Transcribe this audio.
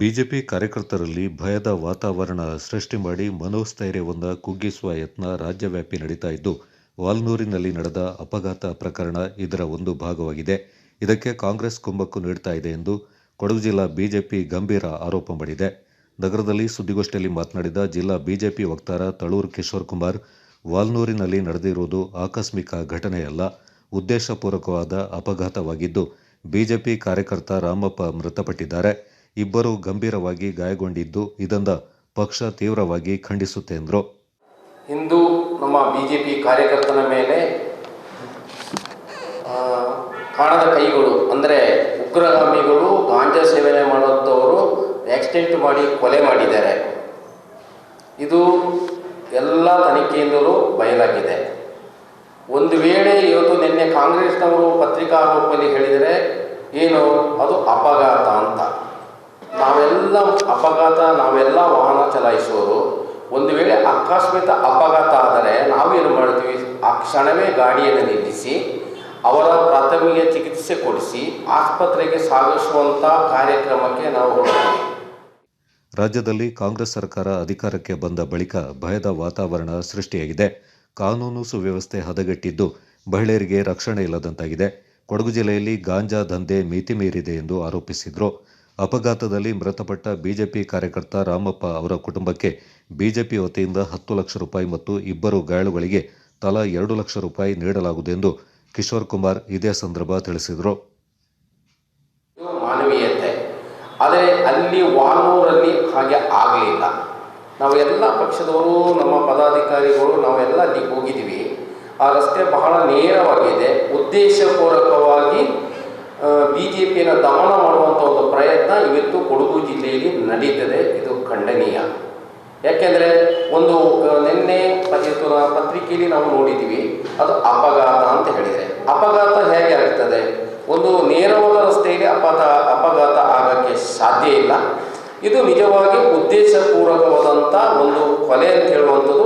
BJP ಕಾರ್ಯಕರ್ತರಲ್ಲಿ ಭಯದ ವಾತಾವರಣ ಸೃಷ್ಟಿ ಮಾಡಿ ಮನೋಸ್ಥೈರ್ಯವನ್ನ ಕುಗ್ಗಿಸುವ ಯತ್ನ ರಾಜ್ಯವ್ಯಾಪಿ ನಡೀತಾ ಇದ್ದು, ವಾಲ್ನೂರಿನಲ್ಲಿ ನಡೆದ ಅಪಘಾತ ಪ್ರಕರಣ ಇದರ ಒಂದು ಭಾಗವಾಗಿದೆ. ಇದಕ್ಕೆ ಕಾಂಗ್ರೆಸ್ ಕುಮ್ಮಕ್ಕು ನೀಡ್ತಾ ಇದೆ ಎಂದು ಕೊಡಗು ಜಿಲ್ಲಾ ಬಿಜೆಪಿ ಗಂಭೀರ ಆರೋಪ ಮಾಡಿದೆ. ನಗರದಲ್ಲಿ ಸುದ್ದಿಗೋಷ್ಠಿಯಲ್ಲಿ ಮಾತನಾಡಿದ ಜಿಲ್ಲಾ ಬಿಜೆಪಿ ವಕ್ತಾರ ತಳೂರು ಕಿಶೋರ್ ಕುಮಾರ್, ವಾಲ್ನೂರಿನಲ್ಲಿ ನಡೆದಿರುವುದು ಆಕಸ್ಮಿಕ ಘಟನೆಯಲ್ಲ, ಉದ್ದೇಶಪೂರ್ವಕವಾದ ಅಪಘಾತವಾಗಿದ್ದು, ಬಿಜೆಪಿ ಕಾರ್ಯಕರ್ತ ರಾಮಪ್ಪ ಮೃತಪಟ್ಟಿದ್ದಾರೆ. ಇಬ್ಬರು ಗಂಭೀರವಾಗಿ ಗಾಯಗೊಂಡಿದ್ದು ಇದನ್ನು ಪಕ್ಷ ತೀವ್ರವಾಗಿ ಖಂಡಿಸುತ್ತೆ ಎಂದರು ಇಂದು ನಮ್ಮ ಬಿ ಜೆ ಪಿ ಕಾರ್ಯಕರ್ತನ ಮೇಲೆ ಕಾಣದ ಕೈಗಳು, ಅಂದರೆ ಉಗ್ರಗಾಮಿಗಳು ಗಾಂಜಾ ಸೇವನೆ ಮಾಡುವಂಥವರು ಆಕ್ಸಿಡೆಂಟ್ ಮಾಡಿ ಕೊಲೆ ಮಾಡಿದ್ದಾರೆ. ಇದು ಎಲ್ಲ ತನಿಖೆಯಿಂದಲೂ ಬಯಲಾಗಿದೆ. ಒಂದು ವೇಳೆ ಇವತ್ತು ನಿನ್ನೆ ಕಾಂಗ್ರೆಸ್ನವರು ಪತ್ರಿಕಾಗೋಪದಲ್ಲಿ ಹೇಳಿದರೆ, ಏನು ಅದು ಅಪಘಾತ ಅಂತ. ನಾವೆಲ್ಲ ಅಪಘಾತ ನಾವೆಲ್ಲ ವಾಹನ ಚಲಾಯಿಸುವವರು ಒಂದು ವೇಳೆ ಆಕಸ್ಮಿತ ಅಪಘಾತ ಆದರೆ ನಾವೇನು ಮಾಡ್ತೀವಿ? ಆ ಕ್ಷಣವೇ ಗಾಡಿಯನ್ನು ನಿಲ್ಲಿಸಿ, ಅವರ ಪ್ರಾಥಮಿಕ ಚಿಕಿತ್ಸೆ ಕೊಡಿಸಿ, ಆಸ್ಪತ್ರೆಗೆ ಸಾಗಿಸುವಂಥ ಕಾರ್ಯಕ್ರಮಕ್ಕೆ ನಾವು ರಾಜ್ಯದಲ್ಲಿ ಕಾಂಗ್ರೆಸ್ ಸರ್ಕಾರ ಅಧಿಕಾರಕ್ಕೆ ಬಂದ ಬಳಿಕ ಭಯದ ವಾತಾವರಣ ಸೃಷ್ಟಿಯಾಗಿದೆ. ಕಾನೂನು ಸುವ್ಯವಸ್ಥೆ ಹದಗೆಟ್ಟಿದ್ದು ಮಹಿಳೆಯರಿಗೆ ರಕ್ಷಣೆ ಇಲ್ಲದಂತಾಗಿದೆ. ಕೊಡಗು ಜಿಲ್ಲೆಯಲ್ಲಿ ಗಾಂಜಾ ದಂಧೆ ಮಿತಿ ಮೀರಿದೆ ಎಂದು ಆರೋಪಿಸಿದರು. ಅಪಘಾತದಲ್ಲಿ ಮೃತಪಟ್ಟ ಬಿಜೆಪಿ ಕಾರ್ಯಕರ್ತ ರಾಮಪ್ಪ ಅವರ ಕುಟುಂಬಕ್ಕೆ ಬಿಜೆಪಿ ವತಿಯಿಂದ ಹತ್ತು ಲಕ್ಷ ರೂಪಾಯಿ ಮತ್ತು ಇಬ್ಬರು ಗಾಯಾಳುಗಳಿಗೆ ತಲಾ ಎರಡು ಲಕ್ಷ ರೂಪಾಯಿ ನೀಡಲಾಗುವುದು ಎಂದು ಕಿಶೋರ್ ಕುಮಾರ್ ಇದೇ ಸಂದರ್ಭ ತಿಳಿಸಿದರು. ಮಾನವೀಯತೆ. ಆದರೆ ಅಲ್ಲಿ ವಾಲ್ಮೂರಲ್ಲಿ ಹಾಗೆ ಆಗಲಿಲ್ಲ. ನಾವು ಎಲ್ಲ ಪಕ್ಷದವರು, ನಮ್ಮ ಪದಾಧಿಕಾರಿಗಳು ನಾವೆಲ್ಲ ಅಲ್ಲಿಗೆ ಹೋಗಿದ್ದೀವಿ. ಆ ರಸ್ತೆ ಬಹಳ ನೇರವಾಗಿದೆ. ಉದ್ದೇಶಪೂರ್ವಕವಾಗಿ ಬಿ ಜೆ ಪಿಯನ್ನು ದಮನ ಮಾಡುವಂಥ ಒಂದು ಪ್ರಯತ್ನ ಇವತ್ತು ಕೊಡಗು ಜಿಲ್ಲೆಯಲ್ಲಿ ನಡೀತದೆ. ಇದು ಖಂಡನೀಯ. ಯಾಕೆಂದರೆ ಒಂದು ನಿನ್ನೆ ಪತ್ರಿಕೆಯಲ್ಲಿ ನಾವು ನೋಡಿದ್ದೀವಿ, ಅದು ಅಪಘಾತ ಅಂತ ಹೇಳಿದರೆ. ಅಪಘಾತ ಹೇಗೆ ಆಗ್ತದೆ? ಒಂದು ನೇರವಾದ ರಸ್ತೆಯಲ್ಲಿ ಅಪಘಾತ ಅಪಘಾತ ಆಗೋಕ್ಕೆ ಸಾಧ್ಯ ಇಲ್ಲ. ಇದು ನಿಜವಾಗಿ ಉದ್ದೇಶಪೂರ್ವಕವಾದಂಥ ಒಂದು ಕೊಲೆ ಅಂತ ಹೇಳುವಂಥದ್ದು